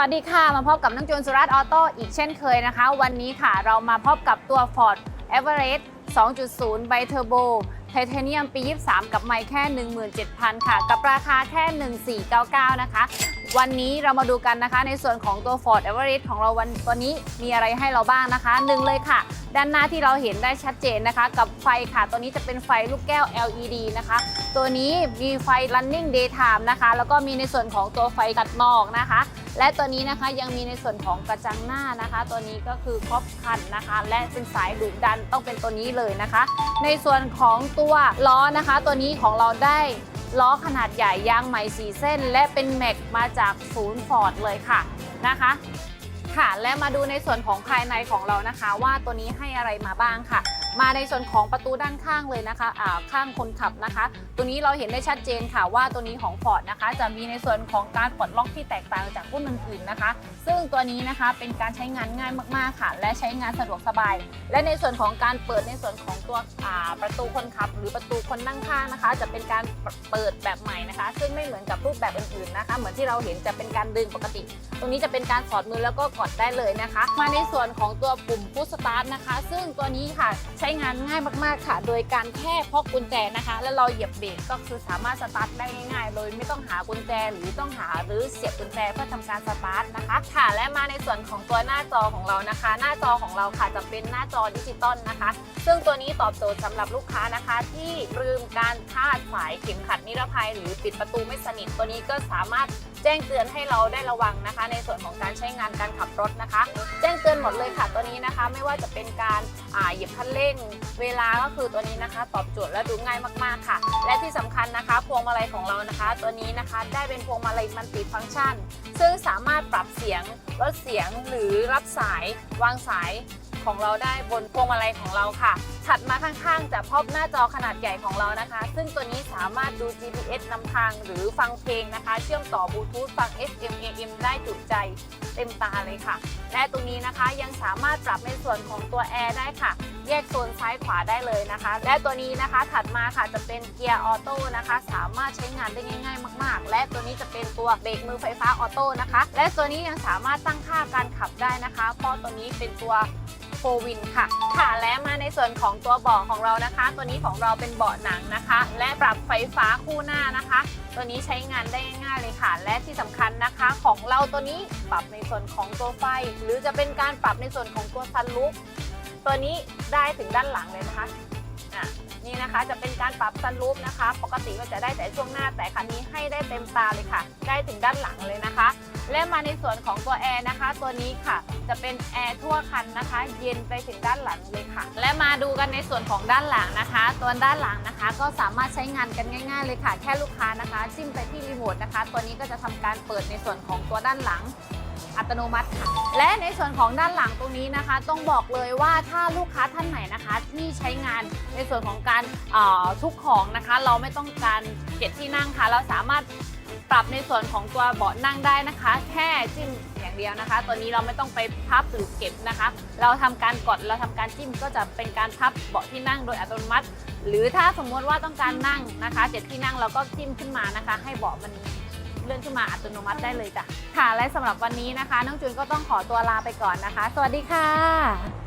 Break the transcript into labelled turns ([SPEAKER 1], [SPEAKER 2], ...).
[SPEAKER 1] วัสดีค่ะ มาพบกับน้องจูนสุรัตออโต้อีกเช่นเคยนะคะ วันนี้ค่ะเรามาพบกับตัว Ford Everest 2.0 ไบเทอร์โบไทเทเนียมปี 23 กับไม่แค่ 17,000 ค่ะ กับราคาแค่ 1499 นะคะ วันนี้เรามาดูกันนะคะ ในส่วนของตัว Ford Everest ของเราวันตัวนี้มีอะไรให้เราบ้างนะคะหนึ่งเลยค่ะ ด้านหน้าที่เราเห็นได้ชัดเจนนะคะ กับไฟค่ะ ตัวนี้จะเป็นไฟลูกแก้ว LED นะคะ ตัวนี้มีไฟ running daytime นะคะ แล้วก็มีในส่วนของตัวไฟตัดหมอกนะคะ และตัวนี้นะคะยังมีในส่วนของกระจังหน้านะคะ ตัวนี้ก็คือครอบคันนะคะ และเป็นสายดุดันต้องเป็นตัวนี้เลยนะคะ ในส่วนของตัวล้อนะคะ ตัวนี้ของเราได้ล้อขนาดใหญ่ยางใหม่4เส้น และเป็นแม็กมาจากศูนย์ฟอร์ดเลยค่ะนะคะค่ะและมาดูในส่วนของภายในของเรานะคะ ว่าตัวนี้ให้อะไรมาบ้างค่ะ มาในส่วนของประตูด้านข้างเลยนะคะอ่าข้างคนขับนะคะ ตัวนี้เราเห็นได้ชัดเจนค่ะว่าตัวนี้ของ Ford นะคะ จะมีในส่วนของการปลดล็อกที่แตกต่างจากรุ่นอื่นๆนะคะ ซึ่งตัวนี้นะคะเป็นการใช้งานง่ายมากๆค่ะ และใช้งานสะดวกสบาย และในส่วนของการเปิดในส่วนของตัวอ่าประตูคนขับ หรือประตูคนนั่งข้างนะคะ จะเป็นการเปิดแบบใหม่นะคะ ซึ่งไม่เหมือนกับรูปแบบอื่นๆนะคะ เหมือนที่เราเห็นจะเป็นการดึงปกติ ตรงนี้จะเป็นการสอดมือแล้วก็กดได้เลยนะคะ มาในส่วนของตัวปุ่มพุชสตาร์ทนะคะ ซึ่งตัวนี้ค่ะใช้งานง่ายมากๆค่ะ โดยการแค่พกกุญแจนะคะ แล้วเราเหยียบเบรกก็คือสามารถสตาร์ทได้ง่ายๆ โดยไม่ต้องหากุญแจหรือต้องหาหรือเสียบกุญแจเพื่อทำการสตาร์ทนะคะค่ะและมาในส่วนของตัวหน้าจอของเรานะคะ หน้าจอของเราค่ะจะเป็นหน้าจอดิจิตอลนะคะ ซึ่งตัวนี้ตอบโจทย์สำหรับลูกค้านะคะ ที่ลืมการคาดสายเข็มขัดนิรภัย หรือปิดประตูไม่สนิทตัวนี้ก็สามารถ แจ้งเตือนให้เราได้ระวังนะคะ ในส่วนของการใช้งานการขับรถนะคะ แจ้งเตือนหมดเลยค่ะตัวนี้นะคะ ไม่ว่าจะเป็นการอ่าเหยียบคันเร่ง เวลาก็คือตัวนี้นะคะ ตอบโจทย์และดูง่ายมากๆค่ะ และที่สำคัญนะคะ พวงมาลัยของเรานะคะ ตัวนี้นะคะได้เป็นพวงมาลัยมันติฟังก์ชัน ซึ่งสามารถปรับเสียงลดเสียงหรือรับสายวางสาย ของเราได้บนพวงมาลัยของเราค่ะ ถัดมาข้างๆ จะพบหน้าจอขนาดใหญ่ของเรานะคะ ซึ่งตัวนี้สามารถดู GPS นำทางหรือฟังเพลงนะคะ เชื่อมต่อบลูทูธฟัง FM AM ได้จุใจเต็มตาเลยค่ะ และตรงนี้นะคะยังสามารถปรับในส่วนของตัวแอร์ได้ค่ะ แยกโซนซ้ายขวาได้เลยนะคะ และตัวนี้นะคะถัดมาค่ะจะเป็นเกียร์ออโต้นะคะ สามารถใช้งานได้ง่ายๆ มากๆ และตัวนี้จะเป็นตัวเบรกมือไฟฟ้าออโต้นะคะ และตัวนี้ยังสามารถตั้งค่าการขับได้นะคะ เพราะตัวนี้เป็นตัว วินค่ะ ค่ะและมาในส่วนของตัวเบาะของเรานะคะ ตัวนี้ของเราเป็นเบาะหนังนะคะ และปรับไฟฟ้าคู่หน้านะคะ ตัวนี้ใช้งานได้ง่ายเลยค่ะ และที่สำคัญนะคะ ของเราตัวนี้ปรับในส่วนของตัวไฟ หรือจะเป็นการปรับในส่วนของตัวซันรูฟตัวนี้ได้ถึงด้านหลังเลยนะคะ นะคะ จะเป็นการปรับซันรูฟนะคะ ปกติก็จะได้แต่ช่วงหน้าแต่คันนี้ให้ได้เต็มตาเลยค่ะ ได้ถึงด้านหลังเลยนะคะ และมาในส่วนของตัวแอร์นะคะ ตัวนี้ค่ะ จะเป็นแอร์ทั่วคันนะคะ เย็นไปถึงด้านหลังเลยค่ะ และมาดูกันในส่วนของด้านหลังนะคะ ตัวด้านหลังนะคะ ก็สามารถใช้งานกันง่าย ๆ เลยค่ะ แค่ลูกค้านะคะจิ้มไปที่รีโมทนะคะ ตัวนี้ก็จะทำการเปิดในส่วนของตัวด้านหลัง อัตโนมัติค่ะ และในส่วนของด้านหลังตรงนี้นะคะ ต้องบอกเลยว่าถ้าลูกค้าท่านไหนนะคะ ที่ใช้งานในส่วนของการทุกของนะคะ เราไม่ต้องการเก็บที่นั่งค่ะ เราสามารถปรับในส่วนของตัวเบาะนั่งได้นะคะ แค่จิ้มอย่างเดียวนะคะ ตัวนี้เราไม่ต้องไปพับหรือเก็บนะคะ เราทำการกดเราทำการจิ้มก็จะเป็นการพับเบาะที่นั่งโดยอัตโนมัติ หรือถ้าสมมติว่าต้องการนั่งนะคะเจ็ดที่นั่งเราก็จิ้มขึ้นมานะคะ ให้เบาะมัน เลื่อนขึ้นมาอัตโนมัติได้เลยจ้ะค่ะและสำหรับวันนี้นะคะ น้องจูนก็ต้องขอตัวลาไปก่อนนะคะ สวัสดีค่ะ